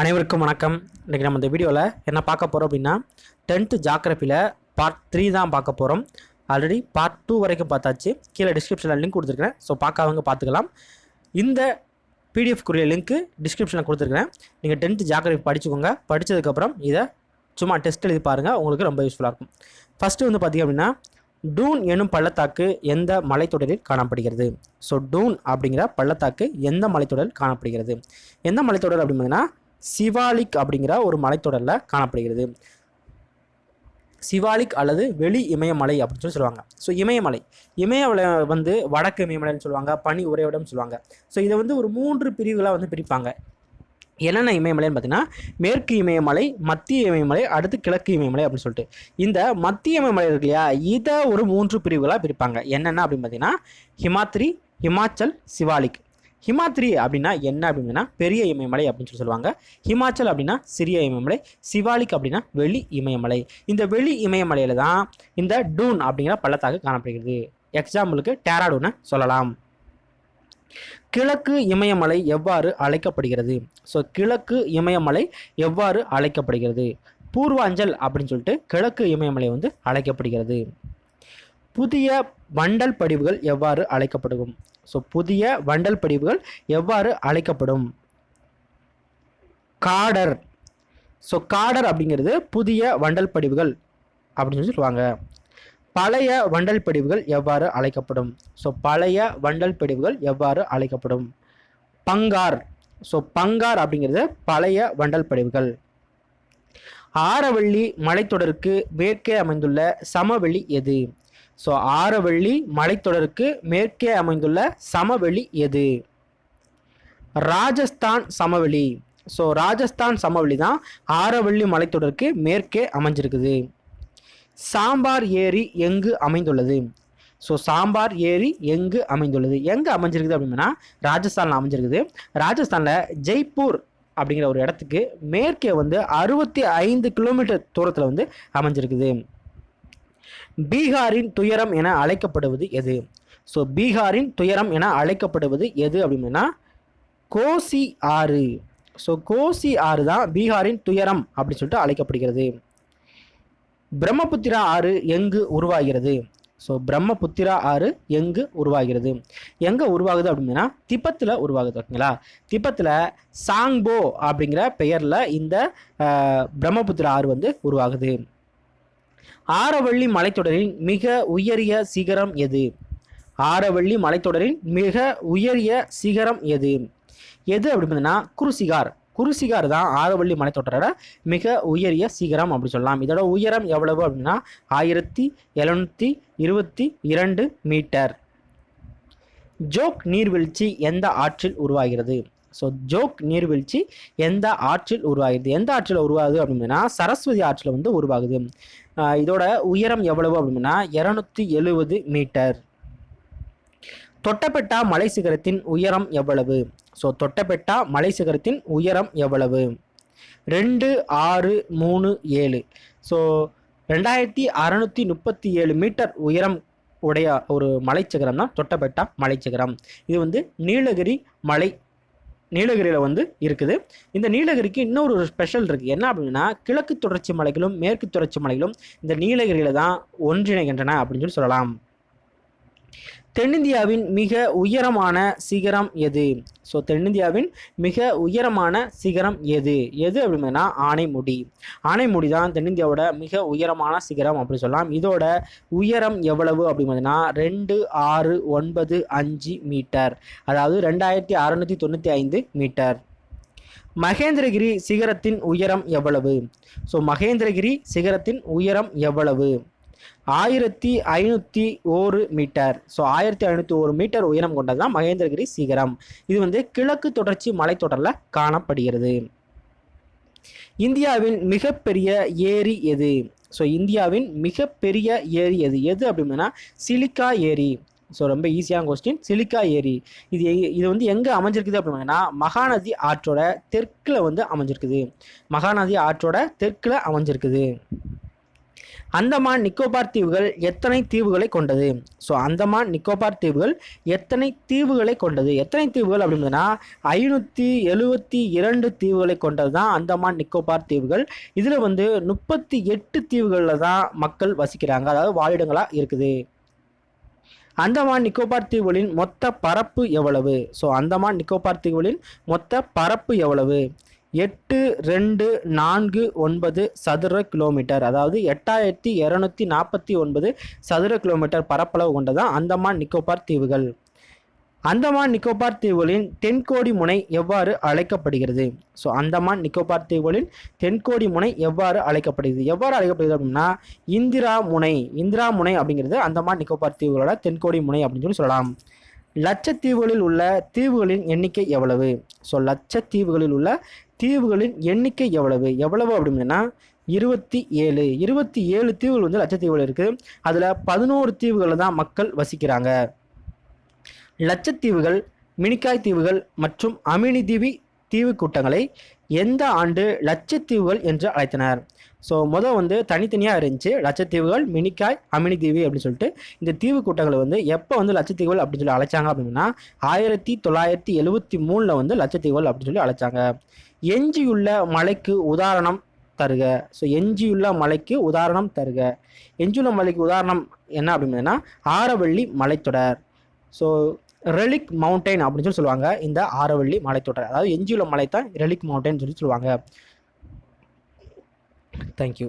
அனைவருக்கும் வணக்கம். இன்றைக்கி நம்ம இந்த வீடியோவில் என்ன பார்க்க போகிறோம் அப்படின்னா டென்த்து ஜாக்ரஃபியில் பார்ட் த்ரீ தான் பார்க்க போகிறோம் ஆல்ரெடி பார்ட் டூ வரைக்கும் பார்த்தாச்சு. கீழே டிஸ்கிரிப்ஷனில் லிங்க் கொடுத்துருக்கேன் ஸோ பார்க்காதவங்க பார்த்துக்கலாம். இந்த பிடிஎஃப் லிங்க்கு டிஸ்கிரிப்ஷனில் கொடுத்துருக்கேன் நீங்கள் டென்த்து ஜாக்ரஃபி படிச்சுக்கோங்க. படித்ததுக்கப்புறம் இதை சும்மா டெஸ்ட் எழுதி பாருங்கள் உங்களுக்கு ரொம்ப யூஸ்ஃபுல்லாக இருக்கும். ஃபஸ்ட்டு வந்து பார்த்திங்க அப்படின்னா டூன் எனும் பள்ளத்தாக்கு எந்த மலைத்தொடரில் காணப்படுகிறது? ஸோ டூன் அப்படிங்கிற பள்ளத்தாக்கு எந்த மலைத்தொடரில் காணப்படுகிறது? எந்த மலைத்தொடர் அப்படின்னா சிவாலிக் அப்படிங்கிற ஒரு மலைத்தொடரில் காணப்படுகிறது. சிவாலிக் அல்லது வெளி இமயமலை அப்படின்னு சொல்லி சொல்லுவாங்க. ஸோ இமயமலை. இமயமலை வந்து வடக்கு இமயமலைன்னு சொல்லுவாங்க பனி உறைவிடம் சொல்லுவாங்க. ஸோ இதை வந்து ஒரு மூன்று பிரிவுகளாக வந்து பிரிப்பாங்க. என்னென்ன இமயமலைன்னு பார்த்தீங்கன்னா மேற்கு இமயமலை மத்திய இமயமலை அடுத்து கிழக்கு இமயமலை அப்படின்னு சொல்லிட்டு. இந்த மத்திய இமயமலை இருக்கு இல்லையா இதை ஒரு மூன்று பிரிவுகளாக பிரிப்பாங்க. என்னென்ன அப்படின்னு பார்த்தீங்கன்னா ஹிமாத்ரி ஹிமாச்சல் சிவாலிக். ஹிமாத்ரி அப்படின்னா என்ன அப்படின்னா பெரிய இமயமலை அப்படின்னு சொல்லி சொல்லுவாங்க. ஹிமாச்சல் அப்படின்னா சிறிய இமயமலை சிவாலிக் அப்படின்னா வெளி இமயமலை. இந்த வெளி இமயமலையில் தான் இந்த டூன் அப்படிங்கிற பள்ளத்தாக்கு காணப்படுகிறது. எக்ஸாம்பிளுக்கு டேராடூனை சொல்லலாம். கிழக்கு இமயமலை எவ்வாறு அழைக்கப்படுகிறது? ஸோ கிழக்கு இமயமலை எவ்வாறு அழைக்கப்படுகிறது? பூர்வாஞ்சல் அப்படின்னு சொல்லிட்டு கிழக்கு இமயமலை வந்து அழைக்கப்படுகிறது. புதிய வண்டல் படிவுகள் எவ்வாறு அழைக்கப்படும்? ஸோ புதிய வண்டல் படிவுகள் எவ்வாறு அழைக்கப்படும்? காடர். ஸோ காடர் அப்படிங்கிறது புதிய வண்டல் படிவுகள் அப்படின்னு சொல்லி சொல்லுவாங்க. பழைய வண்டல் படிவுகள் எவ்வாறு அழைக்கப்படும்? ஸோ பழைய வண்டல் படிவுகள் எவ்வாறு அழைக்கப்படும்? பங்கார். ஸோ பங்கார் அப்படிங்கிறது பழைய வண்டல் படிவுகள். ஆரவள்ளி மலைத்தொடருக்கு மேற்கே அமைந்துள்ள சமவெளி எது? ஸோ ஆரவள்ளி மலைத்தொடருக்கு மேற்கே அமைந்துள்ள சமவெளி எது? ராஜஸ்தான் சமவெளி. ஸோ ராஜஸ்தான் சமவெளி தான் ஆரவள்ளி மலைத்தொடருக்கு மேற்கே அமைஞ்சிருக்குது. சாம்பார் ஏரி எங்கு அமைந்துள்ளது? ஸோ சாம்பார் ஏரி எங்கு அமைந்துள்ளது? எங்கே அமைஞ்சிருக்குது அப்படின்னா ராஜஸ்தானில் அமைஞ்சிருக்குது. ராஜஸ்தானில் ஜெய்ப்பூர் அப்படிங்கிற ஒரு இடத்துக்கு மேற்கே வந்து அறுபத்தி ஐந்து கிலோமீட்டர் தூரத்தில் வந்து அமைஞ்சிருக்குது. பீகாரின் துயரம் என அழைக்கப்படுவது எது? ஸோ பீகாரின் துயரம் என அழைக்கப்படுவது எது அப்படின்னா கோசி ஆறு. ஸோ கோசி ஆறு தான் பீகாரின் துயரம் அப்படின்னு சொல்லிட்டு அழைக்கப்படுகிறது. பிரம்மபுத்திரா ஆறு எங்கு உருவாகிறது? ஸோ பிரம்மபுத்திரா ஆறு எங்கு உருவாகிறது? எங்கே உருவாகுது அப்படின்னா திபத்தில் உருவாகுது ஓகேங்களா? திபத்தில் சாங்போ அப்படிங்கிற பெயரில் இந்த பிரம்மபுத்திரா ஆறு வந்து உருவாகுது. ஆரவள்ளி மலைத்தொடரின் மிக உயரிய சிகரம் எது? ஆரவள்ளி மலைத்தொடரின் மிக உயரிய சிகரம் எது? எது அப்படின்னா குருசிகார். குருசிகார் தான் ஆரவள்ளி மலைத்தொடரோட மிக உயரிய சிகரம் அப்படி சொல்லலாம். இதோட உயரம் எவ்வளவு அப்படின்னா ஆயிரத்தி எழுநூற்றி இருபத்தி இரண்டு மீட்டர். ஜோக் நீர்வீழ்ச்சி எந்த ஆற்றில் உருவாகிறது? ஸோ ஜோக் நீர்வீழ்ச்சி எந்த ஆற்றில் உருவாகுது எந்த ஆற்றில் உருவாகுது அப்படின்னா சரஸ்வதி ஆற்றில் வந்து உருவாகுது. ஆஹ் இதோட உயரம் எவ்வளவு அப்படின்னா இரநூத்தி எழுபது மீட்டர். தொட்டபெட்டா மலை சிகரத்தின் உயரம் எவ்வளவு? ஸோ தொட்டபெட்டா மலை சிகரத்தின் உயரம் எவ்வளவு? ரெண்டு ஆறு மூணு ஏழு. ஸோ ரெண்டாயிரத்தி அறநூற்றி முப்பத்தி ஏழு மீட்டர் உயரம் உடைய ஒரு மலைச்சிகரம் தான் தொட்டபெட்டா மலைச்சிகரம். இது வந்து நீலகிரி மலை நீலகிரியில் வந்து இருக்குது. இந்த நீலகிரிக்கு இன்னொரு ஒரு ஸ்பெஷல் இருக்குது என்ன அப்படின்னா கிழக்கு தொடர்ச்சி மலைகளும் மேற்கு தொடர்ச்சி மலைகளும் இந்த நீலகிரியில் தான் ஒன்றிணைகின்றன அப்படின்னு சொல்லி சொல்லலாம். தென்னிந்தியாவின் மிக உயரமான சிகரம் எது? ஸோ தென்னிந்தியாவின் மிக உயரமான சிகரம் எது? எது அப்படின்னா ஆனைமுடி. ஆனைமுடி தான் தென்னிந்தியாவோட மிக உயரமான சிகரம் அப்படி சொல்லலாம். இதோட உயரம் எவ்வளவு அப்படின்னா ரெண்டு ஆறு ஒன்பது அஞ்சு மீட்டர். அதாவது ரெண்டாயிரத்தி அறநூற்றி தொண்ணூற்றி ஐந்து மீட்டர். மகேந்திரகிரி சிகரத்தின் உயரம் எவ்வளவு? ஸோ மகேந்திரகிரி சிகரத்தின் உயரம் எவ்வளவு? ஆயிரத்தி ஐநூற்றி ஒரு மீட்டர். ஸோ ஆயிரத்தி ஐநூற்றி ஒரு மீட்டர் உயரம் கொண்டது தான் மகேந்திரகிரி சிகரம். இது வந்து கிழக்கு தொடர்ச்சி மலைத்தொடரில் காணப்படுகிறது. இந்தியாவின் மிகப்பெரிய ஏரி எது? ஸோ இந்தியாவின் மிகப்பெரிய ஏரி எது? எது அப்படின்னா சிலிக்கா ஏரி. ஸோ ரொம்ப ஈஸியான கொஸ்டின் சிலிக்கா ஏரி. இது எ- இது வந்து எங்கே அமைஞ்சிருக்குது அப்படின்னா மகாநதி ஆற்றோட தெற்கில் வந்து அமைஞ்சிருக்குது. மகாநதி ஆற்றோட தெற்கில் அமைஞ்சிருக்குது. அந்தமான் நிக்கோபார் தீவுகள் எத்தனை தீவுகளை கொண்டது? ஸோ அந்தமான் நிக்கோபார் தீவுகள் எத்தனை தீவுகளை கொண்டது? எத்தனை தீவுகள் அப்படின்னா ஐநூற்றி எழுபத்தி இரண்டு தீவுகளை கொண்டது தான் அந்தமான் நிக்கோபார் தீவுகள். இதில் வந்து முப்பத்தி எட்டு தீவுகளில் தான் மக்கள் வசிக்கிறாங்க. அதாவது வாழிடங்களாக இருக்குது. அந்தமான் நிக்கோபார் தீவுகளின் மொத்த பரப்பு எவ்வளவு? ஸோ அந்தமான் நிக்கோபார் தீவுகளின் மொத்த பரப்பு எவ்வளவு? எட்டு ரெண்டு நான்கு ஒன்பது சதுர கிலோமீட்டர். அதாவது எட்டாயிரத்தி இரநூத்தி நாற்பத்தி ஒன்பது சதுர கிலோமீட்டர் பரப்பளவு கொண்டதான் அந்தமான் நிக்கோபார் தீவுகள். அந்தமான் நிக்கோபார் தீவுகளின் தென்கோடி முனை எவ்வாறு அழைக்கப்படுகிறது? ஸோ அந்தமான் நிக்கோபார் தீவுகளின் தென்கோடி முனை எவ்வாறு அழைக்கப்படுகிறது? எவ்வாறு அழைக்கப்படுகிறது அப்படின்னா இந்திரா முனை இந்திரா முனை அப்படிங்கிறது அந்தமான் நிக்கோபார் தீவுகளோட தென்கோடி முனை அப்படின்னு சொல்லி சொல்லலாம். லட்சத்தீவுகளில் உள்ள தீவுகளின் எண்ணிக்கை எவ்வளவு? ஸோ லட்சத்தீவுகளில் உள்ள தீவுகளின் எண்ணிக்கை எவ்வளவு? எவ்வளவு அப்படின்னா இருபத்தி ஏழு. இருபத்தி ஏழு தீவுகள் வந்து லட்சத்தீவுகள் இருக்குது அதில் பதினோரு தீவுகளில் தான் மக்கள் வசிக்கிறாங்க. லட்சத்தீவுகள் மினிக்காய் தீவுகள் மற்றும் அமினி தீவி தீவு கூட்டங்களை எந்த ஆண்டு லட்சத்தீவுகள் என்று அழைத்தனர்? ஸோ முதல் வந்து தனித்தனியாக இருந்துச்சு. லட்சத்தீவுகள் மினிக்காய் அமினி தீவு அப்படின்னு சொல்லிட்டு இந்த தீவு கூட்டங்களை வந்து எப்போ வந்து லட்சத்தீவுகள் அப்படின்னு சொல்லி அழைச்சாங்க அப்படின்னா ஆயிரத்தி தொள்ளாயிரத்தி எழுவத்தி மூணில் வந்து லட்சத்தீவுகள் அப்படின்னு சொல்லி அழைச்சாங்க. எஞ்சியுள்ள மலைக்கு உதாரணம் தருக. ஸோ எஞ்சியுள்ள மலைக்கு உதாரணம் தருக. எஞ்சியுள்ள மலைக்கு உதாரணம் என்ன அப்படின்னா ஆரவள்ளி மலைத்தொடர். ஸோ ரெலிக் மவுண்டைன் அப்படின்னு சொல்லி சொல்லுவாங்க. இந்த ஆரவள்ளி மலைத்தொடர். அதாவது எஞ்சியுள்ள மலை தான் ரெலிக் மவுண்டைன் சொல்லி சொல்லுவாங்க. தேங்க்யூ